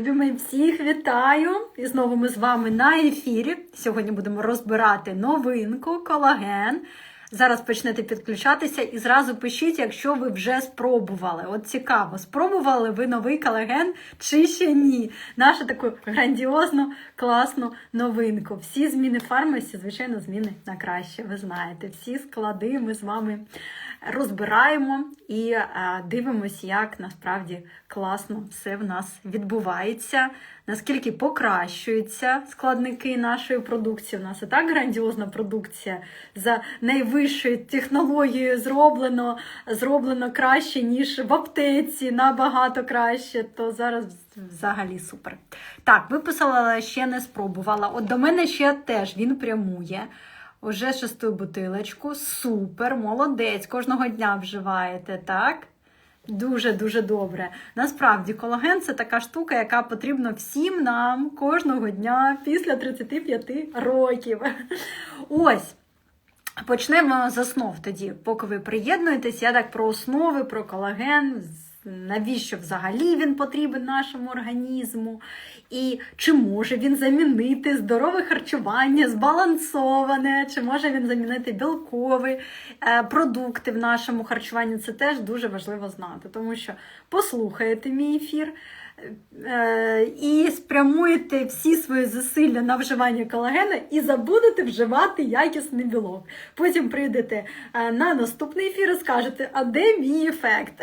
Любі всіх вітаю! І знову ми з вами на ефірі. Сьогодні будемо розбирати новинку колаген. Зараз почнете підключатися і зразу пишіть, якщо ви вже спробували. От цікаво, спробували ви новий колаген чи ще ні? Нашу таку грандіозну, класну новинку. Всі зміни фармасі, звичайно, зміни на краще. Ви знаєте, всі склади ми з вами розбираємо і е, дивимося, як насправді класно все в нас відбувається, наскільки покращуються складники нашої продукції. У нас і так грандіозна продукція за найвищою технологією зроблено, зроблено краще, ніж в аптеці, набагато краще. То зараз взагалі супер. Так, виписала, але ще не спробувала. От до мене ще теж він прямує. Уже шесту бутилочку. Супер, молодець, кожного дня вживаєте, так? Дуже-дуже добре. Насправді, колаген це така штука, яка потрібна всім нам кожного дня після 35 років. Ось. Почнемо з основ тоді, поки ви приєднуєтесь, я так про основи, про колаген, навіщо взагалі він потрібен нашому організму, і чи може він замінити здорове харчування, збалансоване, чи може він замінити білкові е, продукти в нашому харчуванні. Це теж дуже важливо знати, тому що послухаєте мій ефір. Е, І спрямуєте всі свої зусилля на вживання колагена і забудете вживати якісний білок. Потім прийдете е, на наступний ефір і скажете, а де мій ефект?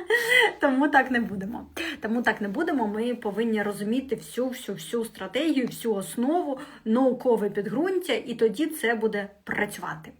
Тому так не будемо. Тому так не будемо. Ми повинні розуміти всю всю всю стратегію, всю основу, наукове підґрунтя, і тоді це буде працювати.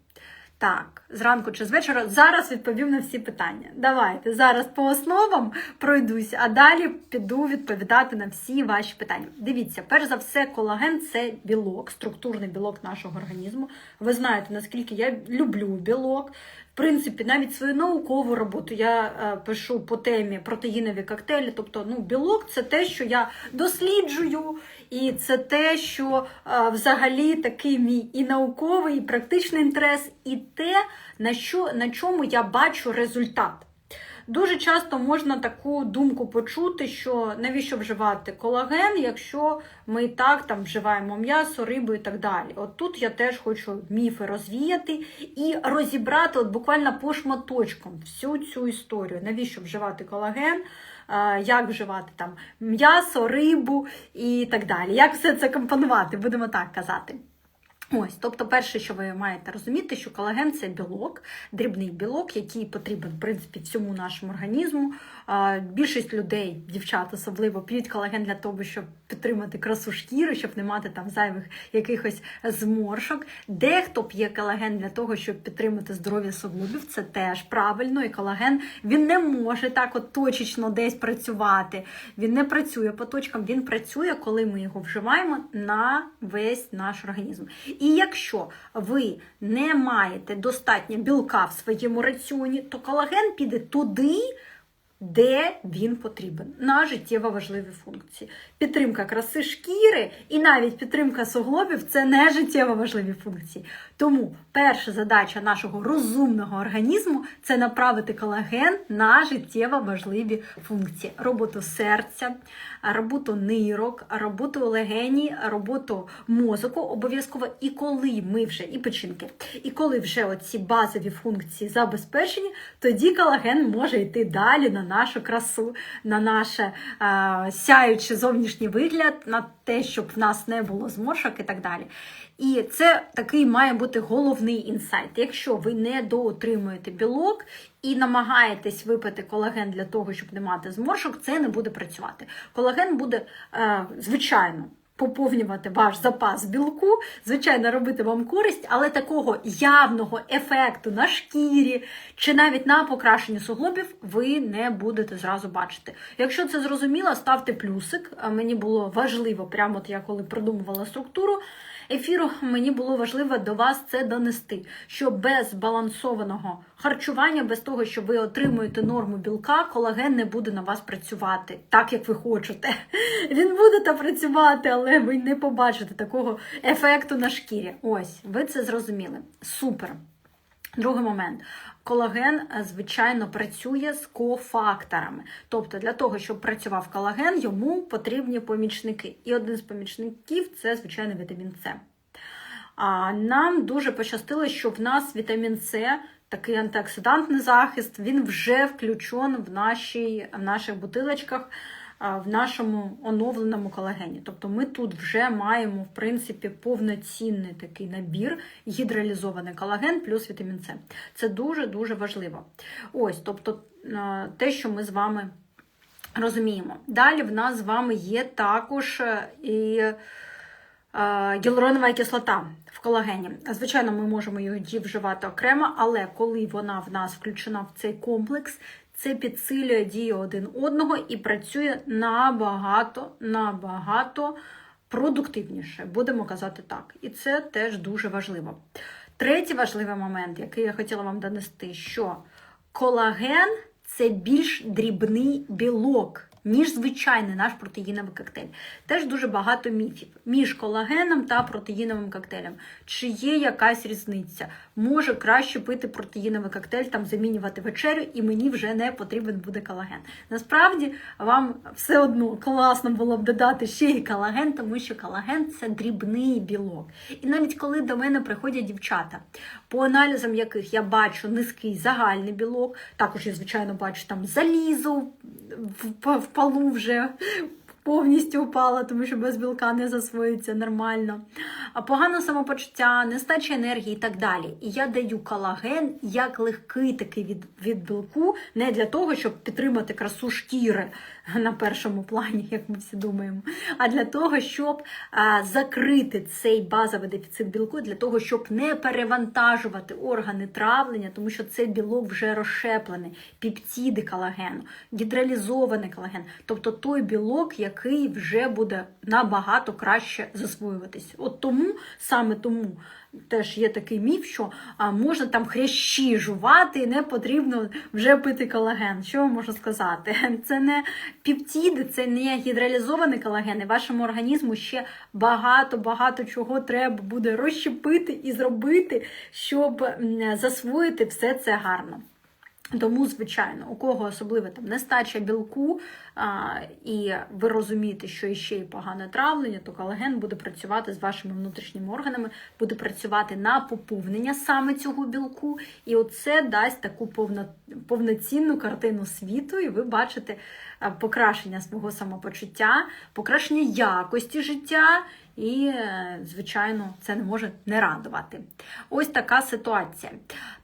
Так, зранку чи з вечора зараз відповім на всі питання. Давайте зараз по основам пройдусь, а далі піду відповідати на всі ваші питання. Дивіться, перш за все, колаген це білок, структурний білок нашого організму. Ви знаєте, наскільки я люблю білок. Принципі, навіть свою наукову роботу я е, пишу по темі протеїнові коктейлі. Тобто, ну, білок це те, що я досліджую, і це те, що е, взагалі такий мій і науковий, і практичний інтерес, і те, на, що, на чому я бачу результат. Дуже часто можна таку думку почути, що навіщо вживати колаген, якщо ми і так там вживаємо м'ясо, рибу і так далі. От тут я теж хочу міфи розвіяти і розібрати от буквально по шматочкам всю цю історію. Навіщо вживати колаген? Як вживати там м'ясо, рибу і так далі. Як все це компонувати, будемо так казати. Ось, тобто, перше, що ви маєте розуміти, що колаген це білок, дрібний білок, який потрібен в принципі всьому нашому організму. Більшість людей, дівчат особливо, п'ють колаген для того, щоб підтримати красу шкіри, щоб не мати там зайвих якихось зморшок. Дехто п'є колаген для того, щоб підтримати здоров'я суглобів. Це теж правильно. І колаген він не може так от точечно десь працювати. Він не працює по точкам, він працює, коли ми його вживаємо на весь наш організм. І якщо ви не маєте достатньо білка в своєму раціоні, то колаген піде туди, де він потрібен на життєво важливі функції. Підтримка краси шкіри і навіть підтримка суглобів це не життєво важливі функції. Тому перша задача нашого розумного організму це направити колаген на життєво важливі функції: роботу серця, роботу нирок, роботу легені, роботу мозку обов'язково. І коли ми вже і печінки, і коли вже оці базові функції забезпечені, тоді колаген може йти далі на нашу красу, на наше е, сяючий зовнішній вигляд, на те, щоб в нас не було зморшок і так далі. І це такий має бути головний інсайт. Якщо ви не доотримуєте білок і намагаєтесь випити колаген для того, щоб не мати зморшок, це не буде працювати. Колаген буде, е, звичайно, поповнювати ваш запас білку, звичайно, робити вам користь, але такого явного ефекту на шкірі чи навіть на покращенні суглобів ви не будете зразу бачити. Якщо це зрозуміло, ставте плюсик. Мені було важливо, прямо от я коли продумувала структуру. Ефіру мені було важливо до вас це донести, що без балансованого харчування, без того, що ви отримуєте норму білка, колаген не буде на вас працювати так, як ви хочете. Він буде та працювати, але ви не побачите такого ефекту на шкірі. Ось, ви це зрозуміли. Супер. Другий момент. Колаген, е, звичайно, працює з кофакторами. Тобто, для того, щоб працював колаген, йому потрібні помічники. І один з помічників це, звичайно, вітамін С. А нам дуже пощастило, що в нас вітамін С, такий антиоксидантний захист, він вже включен в, нашій, в наших бутилочках, в нашому оновленому колагені. Тобто ми тут вже маємо, в принципі, повноцінний такий набір, гідралізований колаген плюс вітамін С. Це дуже-дуже важливо. Ось, тобто, те, що ми з вами розуміємо. Далі в нас з вами є також е, і е, гіалуронова кислота в колагені. Звичайно, ми можемо її вживати окремо, але коли вона в нас включена в цей комплекс, це підсилює дію один одного і працює набагато, набагато продуктивніше, будемо казати так. І це теж дуже важливо. Третій важливий момент, який я хотіла вам донести, що колаген це більш дрібний білок, ніж звичайний наш протеїновий коктейль. Теж дуже багато міфів між колагеном та протеїновим коктейлем. Чи є якась різниця? Може краще пити протеїновий коктейль, там замінювати вечерю, і мені вже не потрібен буде колаген. Насправді вам все одно класно було б додати ще й колаген, тому що колаген це дрібний білок. І навіть коли до мене приходять дівчата, по аналізам яких я бачу низький загальний білок, також я, звичайно, бачу там залізо в полу вже повністю упала, тому що без білка не засвоїться нормально. А погане самопочуття, нестача енергії і так далі. І я даю колаген як легкий такий від, від білку, не для того, щоб підтримати красу шкіри на першому плані, як ми всі думаємо, а для того, щоб закрити цей базовий дефіцит білку, для того, щоб не перевантажувати органи травлення, тому що цей білок вже розщеплений, піптіди колагену, гідралізований колаген, тобто той білок, який вже буде набагато краще засвоюватись. От тому, саме тому. Теж є такий міф, що а, можна там хрящі жувати, і не потрібно вже пити колаген. Що можу сказати? Це не піптіди, це не гідралізований колаген. І вашому організму ще багато-багато чого треба буде розщепити і зробити, щоб засвоїти все це гарно. Тому, звичайно, у кого особливо там нестача білку, а, і ви розумієте, що іще й погане травлення, то колаген буде працювати з вашими внутрішніми органами, буде працювати на поповнення саме цього білку, і оце дасть таку повно, повноцінну картину світу, і ви бачите покращення свого самопочуття, покращення якості життя. І, е, звичайно, це не може не радувати. Ось така ситуація.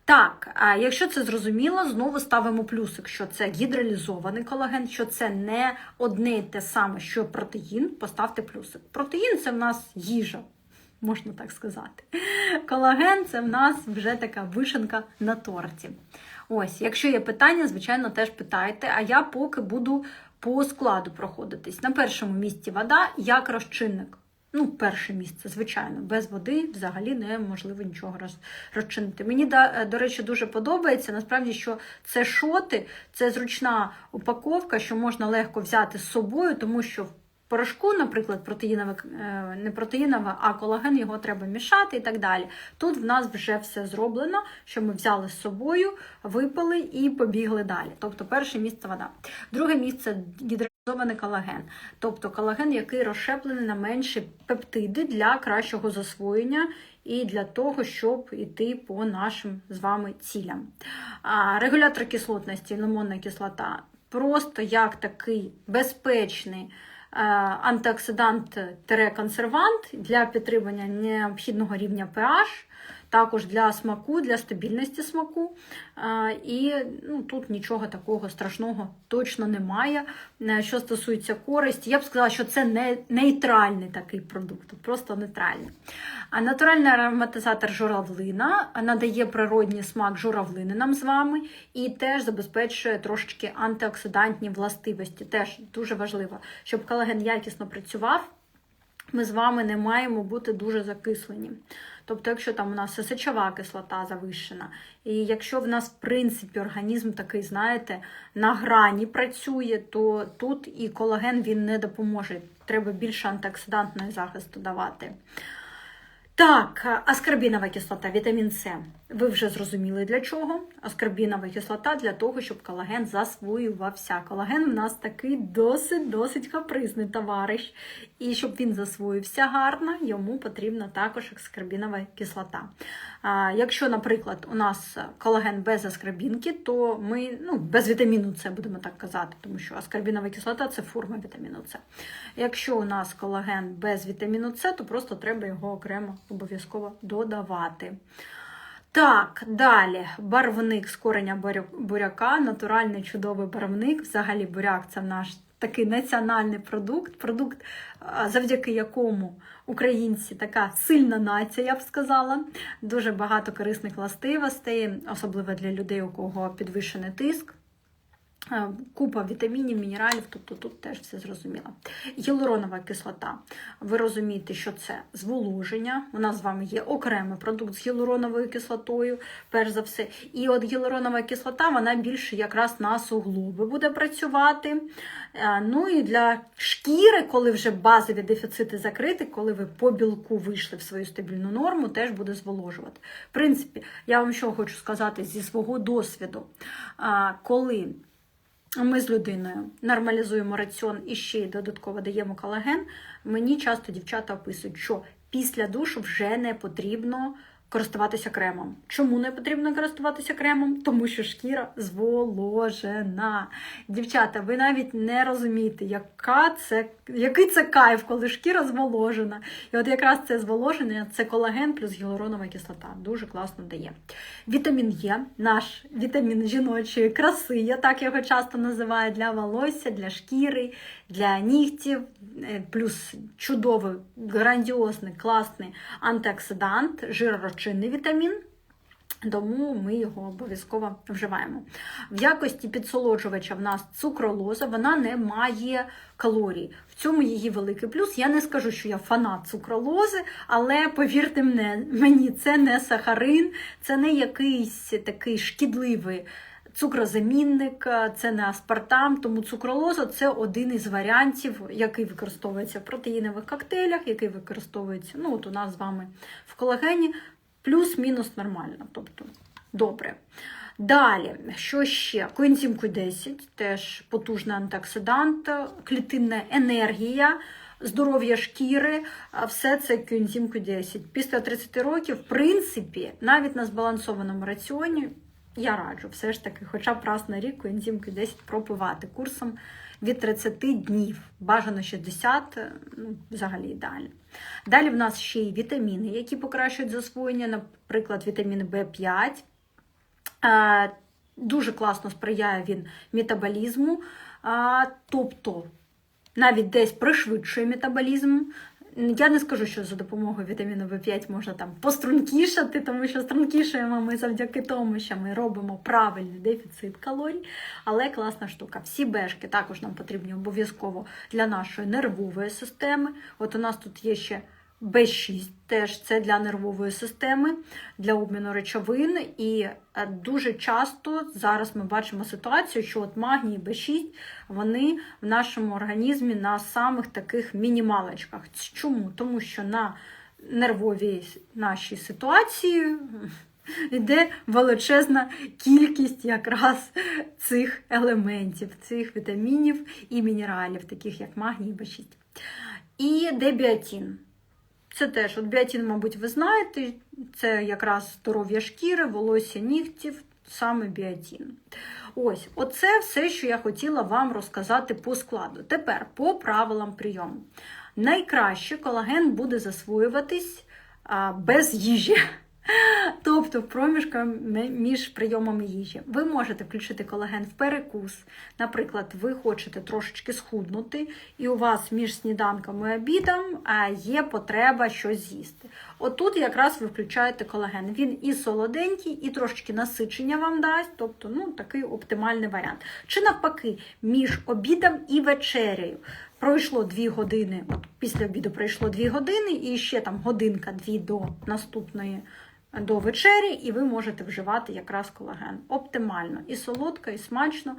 Так, якщо це зрозуміло, знову ставимо плюсик, що це гідралізований колаген, що це не одне й те саме, що протеїн, поставте плюсик. Протеїн це в нас їжа, можна так сказати. Колаген це в нас вже така вишенка на торті. Ось, якщо є питання, звичайно, теж питайте. А я поки буду по складу проходитись. На першому місці вода як розчинник. Ну, перше місце, звичайно, без води взагалі неможливо нічого роз, розчинити. Мені, до, до речі, дуже подобається. Насправді, що це шоти, це зручна упаковка, що можна легко взяти з собою, тому що в порошку, наприклад, протеїнове, е, не протеїнове, а колаген його треба мішати і так далі. Тут в нас вже все зроблено, що ми взяли з собою, випили і побігли далі. Тобто, перше місце вода. Друге місце гідро. Гідралізований колаген, тобто колаген, який розщеплений на менші пептиди для кращого засвоєння і для того, щоб йти по нашим з вами цілям. А, Регулятор кислотності, лимонна кислота, просто як такий безпечний антиоксидант-консервант для підтримання необхідного рівня pH, також для смаку, для стабільності смаку. І ну, тут нічого такого страшного точно немає. Е, що стосується користі, я б сказала, що це не нейтральний такий продукт, просто нейтральний. А натуральний ароматизатор журавлина надає природній смак журавлини нам з вами і теж забезпечує трошечки антиоксидантні властивості. Теж дуже важливо, щоб колаген якісно працював. Ми з вами не маємо бути дуже закислені. Тобто, якщо там у нас сечова кислота завищена, і якщо в нас, в принципі, організм такий, знаєте, на грані працює, то тут і колаген він не допоможе. Треба більше антиоксидантного захисту давати. Так, аскорбінова кислота, вітамін С. Ви вже зрозуміли для чого. Аскорбінова кислота для того, щоб колаген засвоювався. Колаген в нас такий досить-досить капризний товариш. І щоб він засвоївся гарно, йому потрібна також аскорбінова кислота. А, якщо, наприклад, у нас колаген без аскорбінки, то ми ну, без вітаміну С будемо так казати, тому що аскорбінова кислота це форма вітаміну С. Якщо у нас колаген без вітаміну С, то просто треба його окремо обов'язково додавати. Так, далі барвник з кореня буряка, натуральний чудовий барвник. Взагалі буряк це наш такий національний продукт, продукт, завдяки якому українці така сильна нація, я б сказала. Дуже багато корисних властивостей, особливо для людей, у кого підвищений тиск. Е, Купа вітамінів, мінералів, тобто тут теж все зрозуміло. Гіалуронова кислота. Ви розумієте, що це зволоження. У нас з вами є окремий продукт з гіалуроновою кислотою, перш за все. І от гіалуронова кислота, вона більше якраз на суглоби буде працювати. Е, Ну і для шкіри, коли вже базові дефіцити закриті, коли ви по білку вийшли в свою стабільну норму, теж буде зволожувати. В принципі, я вам що хочу сказати зі свого досвіду. Коли ми з людиною нормалізуємо раціон і ще й додатково даємо колаген. Мені часто дівчата описують, що після душу вже не потрібно користуватися кремом. Чому не потрібно користуватися кремом? Тому що шкіра зволожена. Дівчата, ви навіть не розумієте, яка це, який це кайф, коли шкіра зволожена. І от якраз це зволоження це колаген плюс гіалуронова кислота. Дуже класно дає. Вітамін Е, наш вітамін жіночої краси, я так його часто називаю для волосся, для шкіри, для нігтів, е, плюс чудовий, грандіозний, класний антиоксидант, жиророзчинний вітамін. Тому ми його обов'язково вживаємо. В якості підсолоджувача в нас цукролоза, вона не має калорій. В цьому її великий плюс. Я не скажу, що я фанат цукролози, але повірте мені це не сахарин, це не якийсь такий шкідливий цукрозамінник, це не аспартам, тому цукролоза це один із варіантів, який використовується в протеїнових коктейлях, який використовується ну, от у нас з вами в колагені, плюс-мінус нормально. Тобто добре. Далі, що ще? Коензим Q10, теж потужний антиоксидант, клітинна енергія, здоров'я шкіри, все це коензим Q10. Після 30 років, в принципі, навіть на збалансованому раціоні я раджу все ж таки, хоча б раз на рік коензим Q10 пропивати курсом від 30 днів. Бажано 60, ну, взагалі ідеально. Далі в нас ще й вітаміни, які покращують засвоєння, наприклад, вітамін В5. Е, Дуже класно сприяє він метаболізму, тобто навіть десь пришвидшує метаболізм. Я не скажу, що за допомогою вітаміну В5 можна там пострункішати, тому що стрункішуємо ми завдяки тому, що ми робимо правильний дефіцит калорій. Але класна штука. Всі бешки також нам потрібні обов'язково для нашої нервової системи. От у нас тут є ще B6, теж це для нервової системи, для обміну речовин. І е, дуже часто зараз ми бачимо ситуацію, що от магній і B6 вони в нашому організмі на самих таких мінімалочках. Чому? Тому що на нервовій нашій ситуації йде величезна кількість якраз цих елементів, цих вітамінів і мінералів, таких як магній і B6. І дебіатин. Це теж от біотин, мабуть, ви знаєте, це якраз здоров'я шкіри, волосся нігтів, саме біатін. Ось, оце все, що я хотіла вам розказати по складу. Тепер по правилам прийому. Найкраще колаген буде засвоюватись а, без їжі. Тобто в проміжку між прийомами їжі. Ви можете включити колаген в перекус. Наприклад, ви хочете трошечки схуднути, і у вас між сніданком і обідом є потреба щось з'їсти. Отут якраз ви включаєте колаген. Він і солоденький, і трошечки насичення вам дасть, тобто ну, такий оптимальний варіант. Чи навпаки, між обідом і вечерею. Пройшло 2 години, от після обіду пройшло 2 години, і ще там годинка-дві до наступної до вечері, і ви можете вживати якраз колаген. Оптимально. І солодко, і смачно.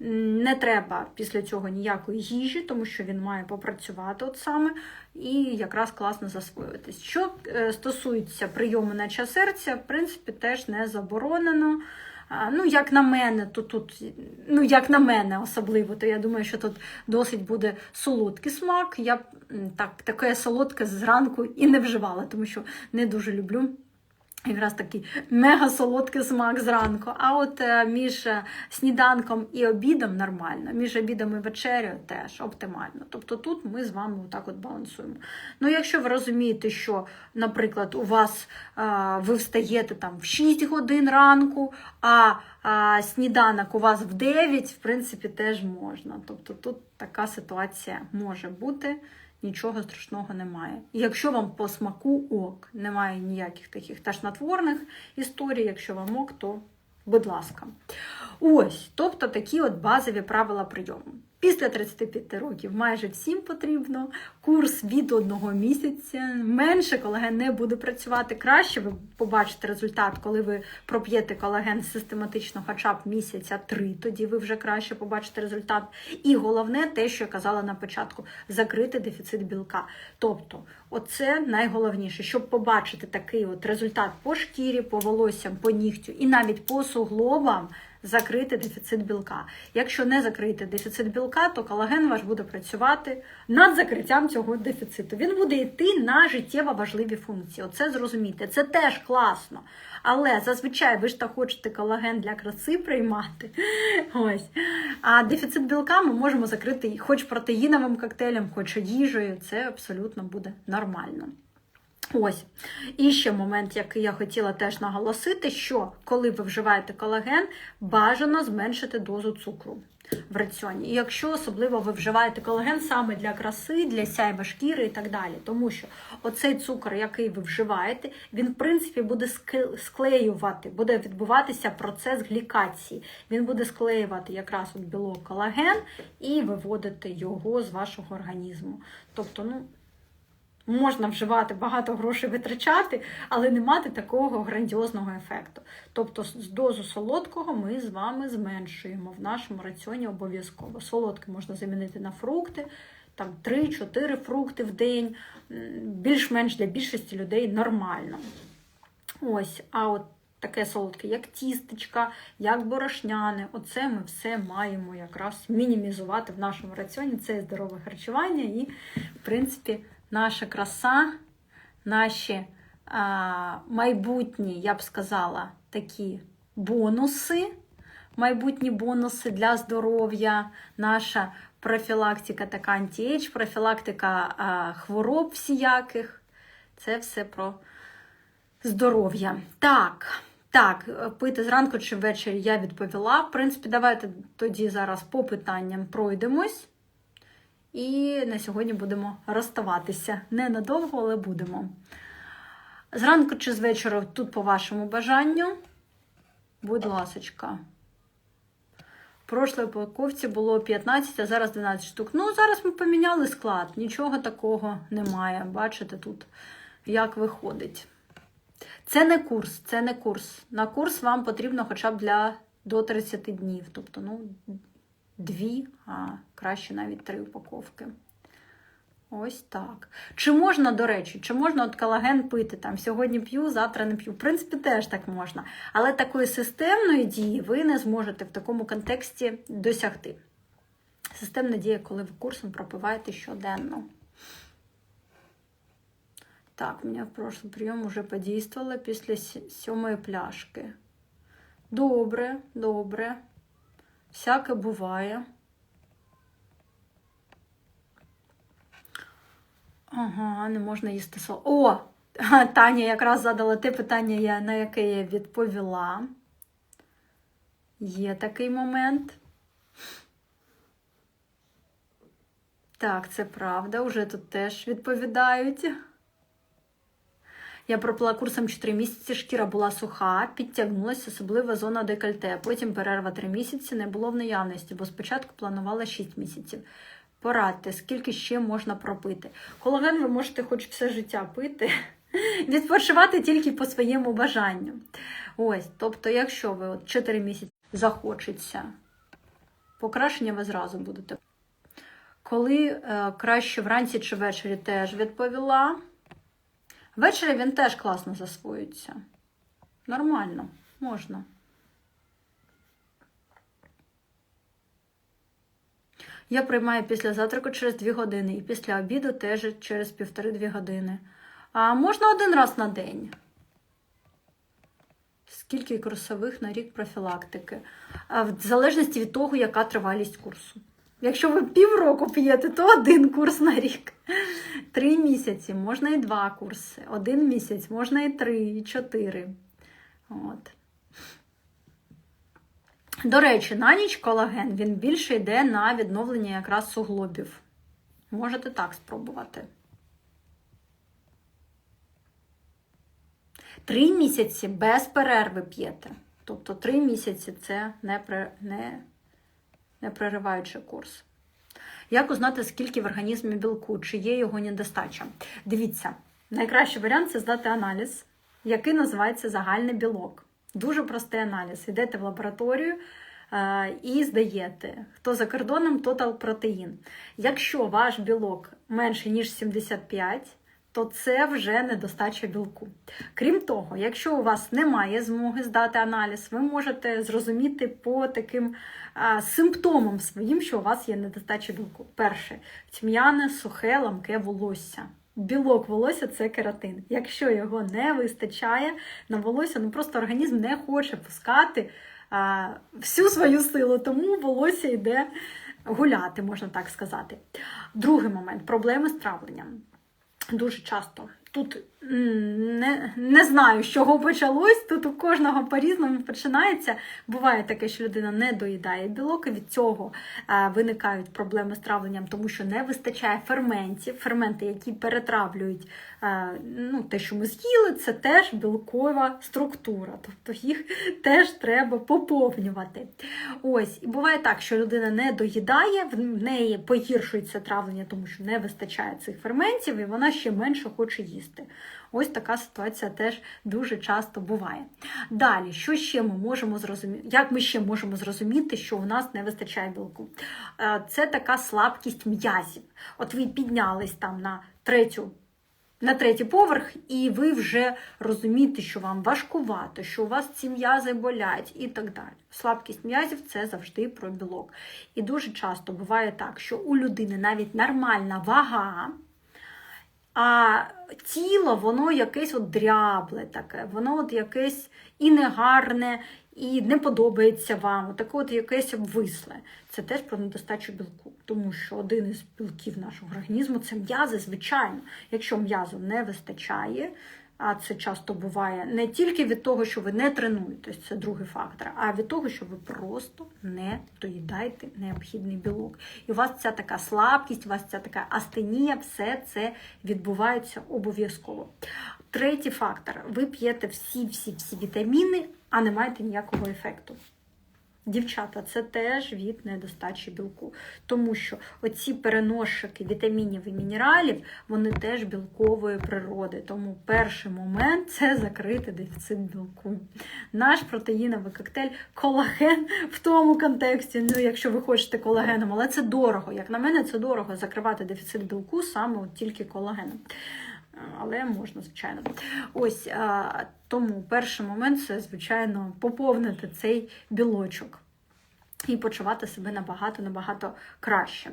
Не треба після цього ніякої їжі, тому що він має попрацювати от саме і якраз класно засвоюватись. Що е, стосується прийому наче серця, в принципі, теж не заборонено. Ну, як на мене, то тут, ну як на мене особливо, то я думаю, що тут досить буде солодкий смак. Я б так, таке солодке зранку і не вживала, тому що не дуже люблю. Якраз такий мега солодкий смак зранку. А от е, між е, сніданком і обідом нормально, між обідом і вечерею теж оптимально. Тобто тут ми з вами отак от балансуємо. Ну, якщо ви розумієте, що, наприклад, у вас е, ви встаєте там в 6 годин ранку, а сніданок у вас в 9, в принципі, теж можна. Тобто тут така ситуація може бути. Нічого страшного немає. І якщо вам по смаку ок, немає ніяких таких тошнотворних історій, якщо вам ок, то будь ласка. Ось, тобто такі от базові правила прийому. Після 35 років майже всім потрібно курс від одного місяця. Менше колаген не буде працювати краще. Ви побачите результат, коли ви проп'єте колаген систематично, хоча б місяця три. Тоді ви вже краще побачите результат. І головне, те, що я казала на початку, закрити дефіцит білка. Тобто, оце найголовніше, щоб побачити такий от результат по шкірі, по волоссям, по нігтю і навіть по суглобам закрити дефіцит білка. Якщо не закрити дефіцит білка, то колаген ваш буде працювати над закриттям цього дефіциту. Він буде йти на життєво важливі функції. Оце зрозумійте. Це теж класно. Але зазвичай ви ж так хочете колаген для краси приймати. Ось. А дефіцит білка ми можемо закрити хоч протеїновим коктейлем, хоч їжею. Це абсолютно буде нормально. Ось. І ще момент, який я хотіла теж наголосити, що коли ви вживаєте колаген, бажано зменшити дозу цукру в раціоні. І якщо особливо ви вживаєте колаген саме для краси, для сяйва шкіри і так далі. Тому що оцей цукор, який ви вживаєте, він, в принципі, буде склеювати, буде відбуватися процес глікації. Він буде склеювати якраз от білок колаген і виводити його з вашого організму. Тобто, ну. Можна вживати багато грошей витрачати, але не мати такого грандіозного ефекту. Тобто з дозу солодкого ми з вами зменшуємо в нашому раціоні обов'язково. Солодке можна замінити на фрукти, там 3-4 фрукти в день, більш-менш для більшості людей нормально. Ось, а от таке солодке, як тістечка, як борошняне, оце ми все маємо якраз мінімізувати в нашому раціоні. Це здорове харчування і, в принципі, наша краса, наші а, майбутні, я б сказала, такі бонуси, майбутні бонуси для здоров'я, наша профілактика така антіейдж, профілактика а, хвороб всіяких. Це все про здоров'я. Так. Так, пити зранку чи ввечері я відповіла. В принципі, давайте тоді зараз по питанням пройдемось. І на сьогодні будемо розставатися. Ненадовго, але будемо. Зранку чи з вечора, тут по вашому бажанню. Будь ласочка. В прошлій упаковці було 15, а зараз 12 штук. Ну, зараз ми поміняли склад, нічого такого немає. Бачите тут, як виходить. Це не курс, це не курс. На курс вам потрібно хоча б для до 30 днів. Тобто, ну, дві, а краще навіть три упаковки. Ось так. Чи можна, до речі, чи можна от колаген пити там сьогодні п'ю, завтра не п'ю? В принципі, теж так можна. Але такої системної дії ви не зможете в такому контексті досягти. Системна дія, коли ви курсом пропиваєте щоденно. Так, у меня в прошлый прием уже подействовало після сьомої пляшки. Добре, добре. Всяке буває. Ага, не можна їсти соло. О! Таня якраз задала те питання, на яке я відповіла. Є такий момент. Так, це правда, уже тут теж відповідають. Я пропила курсом 4 місяці, шкіра була суха, підтягнулася, особливо зона декольте. Потім перерва 3 місяці не було в наявності, бо спочатку планувала 6 місяців. Порадьте, скільки ще можна пропити. Колаген ви можете хоч все життя пити. Відпочивати тільки по своєму бажанню. Ось, тобто, якщо ви от 4 місяці захочеться, покращення ви зразу будете. Коли е, краще вранці чи ввечері теж відповіла. Ввечері він теж класно засвоюється. Нормально, можна. Я приймаю після завтраку через 2 години і після обіду теж через півтори-дві години. А можна один раз на день. Скільки курсових на рік профілактики? В залежності від того, яка тривалість курсу. Якщо ви півроку п'єте, то один курс на рік. Три місяці, можна і два курси. Один місяць, можна і три, і чотири. От. До речі, на ніч колаген він більше йде на відновлення якраз суглобів. Можете так спробувати. Три місяці без перерви п'єте. Тобто три місяці це не, не, не перериваючи курс. Як узнати, скільки в організмі білку, чи є його недостача? Дивіться, найкращий варіант це здати аналіз, який називається загальний білок. Дуже простий аналіз. Йдете в лабораторію е, і здаєте, хто за кордоном, тотал протеїн. Якщо ваш білок менше, ніж 75, то це вже недостача білку. Крім того, якщо у вас немає змоги здати аналіз, ви можете зрозуміти по таким а, симптомам своїм, що у вас є недостача білку. Перше, тьмяне, сухе, ламке волосся. Білок волосся це кератин. Якщо його не вистачає на волосся, ну просто організм не хоче пускати а, всю свою силу, тому волосся йде гуляти, можна так сказати. Другий момент проблеми з травленням. Дуже часто. Тут не, не знаю, з чого почалось. Тут у кожного по-різному починається. Буває таке, що людина не доїдає білок, і від цього е, виникають проблеми з травленням, тому що не вистачає ферментів. Ферменти, які перетравлюють е, ну, те, що ми з'їли, це теж білкова структура. Тобто їх теж треба поповнювати. Ось, і буває так, що людина не доїдає, в неї погіршується травлення, тому що не вистачає цих ферментів, і вона ще менше хоче їсти. Ось така ситуація теж дуже часто буває. Далі, що ще ми можемо зрозуміти? Як ми ще можемо зрозуміти, що у нас не вистачає білку? Е, Це така слабкість м'язів. От ви піднялись там на третю. На третій поверх, і ви вже розумієте, що вам важкувато, що у вас ці м'язи болять і так далі. Слабкість м'язів це завжди про білок. І дуже часто буває так, що у людини навіть нормальна вага, а тіло, воно якесь от дрябле таке, воно от якесь і негарне, і не подобається вам, таке от якесь обвисле. Це теж про недостачу білку, тому що один із білків нашого організму це м'язи, звичайно. Якщо м'язу не вистачає, а це часто буває не тільки від того, що ви не тренуєтесь, це другий фактор, а від того, що ви просто не доїдаєте необхідний білок. І у вас ця така слабкість, у вас ця така астенія, все це відбувається обов'язково. Третій фактор: ви п'єте всі-всі-всі вітаміни, а не маєте ніякого ефекту. Дівчата, це теж від недостачі білку, тому що оці переносчики вітамінів і мінералів, вони теж білкової природи. Тому перший момент це закрити дефіцит білку. Наш протеїновий коктейль колаген в тому контексті, ну якщо ви хочете колагеном, але це дорого. Як на мене, це дорого закривати дефіцит білку саме от тільки колагеном. Але можна, звичайно. Ось тому перший момент це, звичайно, поповнити цей білочок і почувати себе набагато-набагато краще.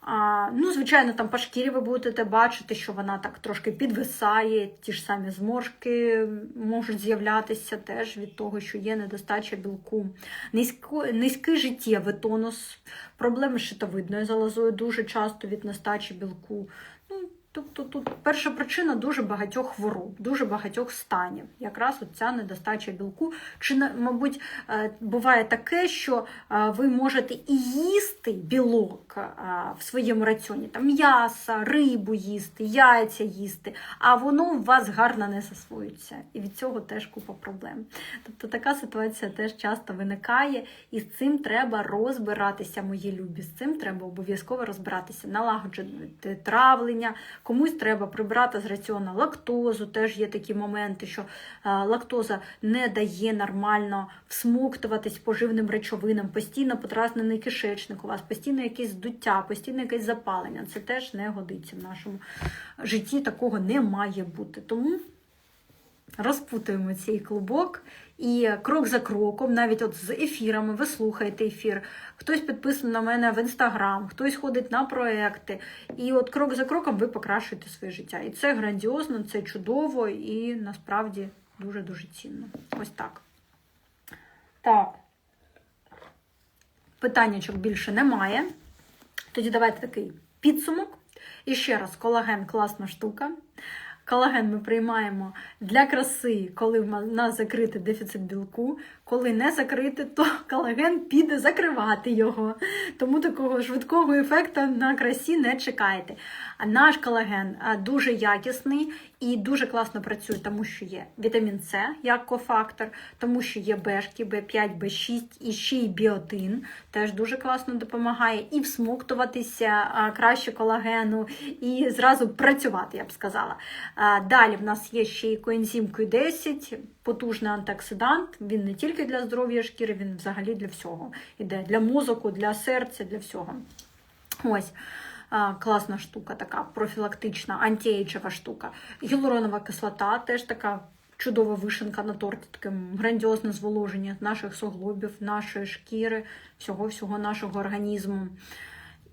А, ну, звичайно, там по шкірі ви будете бачити, що вона так трошки підвисає, ті ж самі зморшки можуть з'являтися теж від того, що є недостача білку. Низько, низький життєвий тонус, проблеми з щитовидною залозою дуже часто від нестачі білку. Тобто тут перша причина дуже багатьох хвороб, дуже багатьох станів. Якраз от ця недостача білку. Чи, мабуть, е, буває таке, що е, ви можете і їсти білок е, в своєму раціоні, там м'яса, рибу їсти, яйця їсти, а воно у вас гарно не засвоюється. І від цього теж купа проблем. Тобто така ситуація теж часто виникає, і з цим треба розбиратися, мої любі. З цим треба обов'язково розбиратися, налагоджувати травлення Комусь треба прибрати з раціону лактозу, теж є такі моменти, що е, лактоза не дає нормально всмоктуватись поживним речовинам, постійно подразнений кишечник, у вас постійно якесь здуття, постійно якесь запалення. Це теж не годиться в нашому житті, такого не має бути. Тому розпутуємо цей клубок і крок за кроком, навіть от з ефірами, ви слухаєте ефір, хтось підписаний на мене в інстаграм, хтось ходить на проекти. І от крок за кроком ви покращуєте своє життя. І це грандіозно, це чудово і насправді дуже-дуже цінно. Ось так. Так. Питаннячок більше немає. Тоді давайте такий підсумок. І ще раз, колаген класна штука. Колаген ми приймаємо для краси, коли в нас закритий дефіцит білку. Коли не закритий, то колаген піде закривати його. Тому такого швидкого ефекту на красі не чекайте. Наш колаген дуже якісний і дуже класно працює, тому що є вітамін С як кофактор, тому що є бешки, В5, В6 і ще й біотин, теж дуже класно допомагає і всмоктуватися краще колагену, і зразу працювати, я б сказала. Далі в нас є ще й коензим Q10, потужний антиоксидант. Він не тільки для здоров'я шкіри, він взагалі для всього. Іде для мозоку, для серця, для всього. Ось. Класна штука, така профілактична, антіейджева штука. Гіалуронова кислота теж така чудова вишенка на торті, таке грандіозне зволоження наших суглобів, нашої шкіри, всього-всього нашого організму.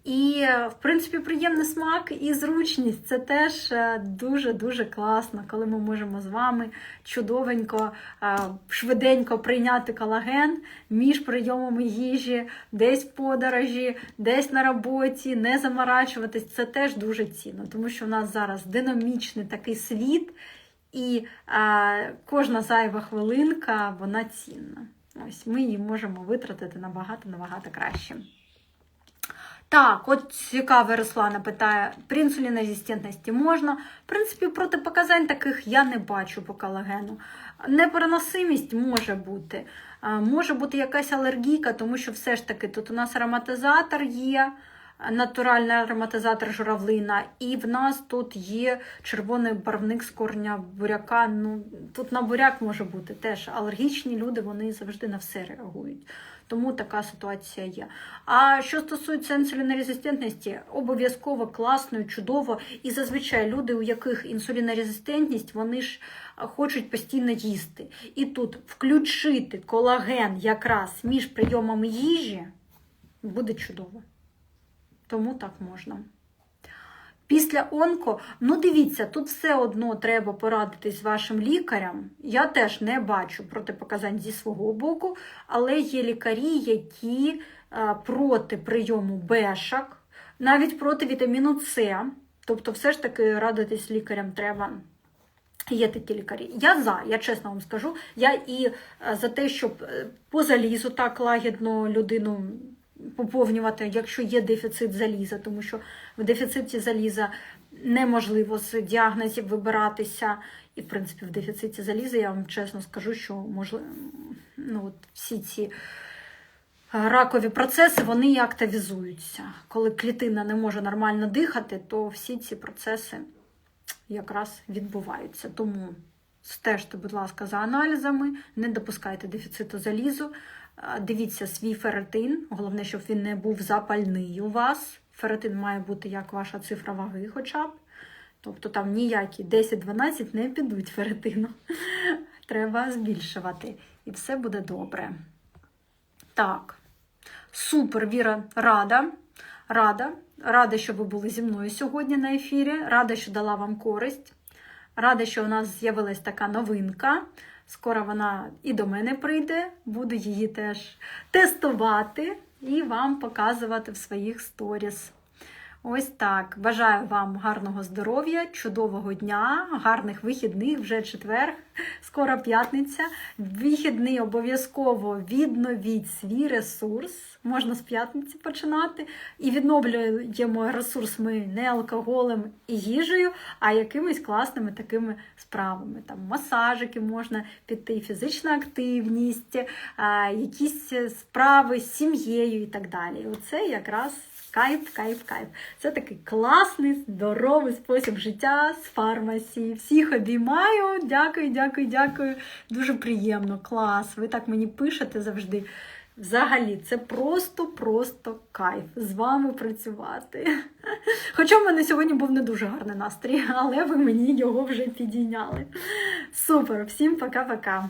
І, в принципі, приємний смак і зручність це теж дуже-дуже класно, коли ми можемо з вами чудовенько, швиденько прийняти колаген між прийомами їжі, десь в подорожі, десь на роботі, не заморачуватись. Це теж дуже цінно, тому що у нас зараз динамічний такий світ, і а, кожна зайва хвилинка вона цінна. Ось ми її можемо витратити набагато-набагато краще. Так, от цікаве Руслана питає, при інсулінорезистентності можна. В принципі, протипоказань таких я не бачу по колагену. Непереносимість може бути. Може бути якась алергійка, тому що все ж таки тут у нас ароматизатор є, натуральний ароматизатор журавлина, і в нас тут є червоний барвник з корня буряка. Ну, Тут на буряк може бути теж алергічні люди, вони завжди на все реагують. Тому така ситуація є. А що стосується інсулінорезистентності, обов'язково класно, чудово. І зазвичай люди, у яких інсулінорезистентність, вони ж хочуть постійно їсти. І тут включити колаген якраз між прийомами їжі буде чудово. Тому так можна. Після онко, ну дивіться, тут все одно треба порадитись вашим лікарем. Я теж не бачу протипоказань зі свого боку, але є лікарі, які е, проти прийому бешок, навіть проти вітаміну С. Тобто, все ж таки радитись лікарям треба. Є такі лікарі. Я за, я чесно вам скажу. Я і е, за те, щоб е, по залізу так лагідно людину поповнювати, якщо є дефіцит заліза, тому що в дефіциті заліза неможливо з діагнозів вибиратися. І, в принципі, в дефіциті заліза, я вам чесно скажу, що можливо, ну, от всі ці ракові процеси вони і активізуються. Коли клітина не може нормально дихати, то всі ці процеси якраз відбуваються. Тому стежте, будь ласка, за аналізами, не допускайте дефіциту залізу. Дивіться свій феретин, головне, щоб він не був запальний у вас. Феретин має бути як ваша цифра ваги, хоча б. Тобто там ніякі 10-12 не підуть феретину. Треба збільшувати. І все буде добре. Так, супер, Віра, рада. Рада. Рада, що ви були зі мною сьогодні на ефірі. Рада, що дала вам користь. Рада, що у нас з'явилась така новинка. Скоро вона і до мене прийде, буду її теж тестувати і вам показувати в своїх сторіс. Ось так. Бажаю вам гарного здоров'я, чудового дня, гарних вихідних, вже четвер, скоро п'ятниця. Вихідний обов'язково відновіть свій ресурс. Можна з п'ятниці починати. І відновлюємо ресурс ми не алкоголем і їжею, а якимись класними такими справами. Там масажики можна піти, фізична активність, якісь справи з сім'єю і так далі. Оце якраз. Кайф, кайф, кайф. Це такий класний, здоровий спосіб життя з фармасі. Всіх обіймаю. Дякую, дякую, дякую. Дуже приємно, клас. Ви так мені пишете завжди. Взагалі, це просто-просто кайф з вами працювати. Хоча в мене сьогодні був не дуже гарний настрій, але ви мені його вже підійняли. Супер! Всім пока-пока!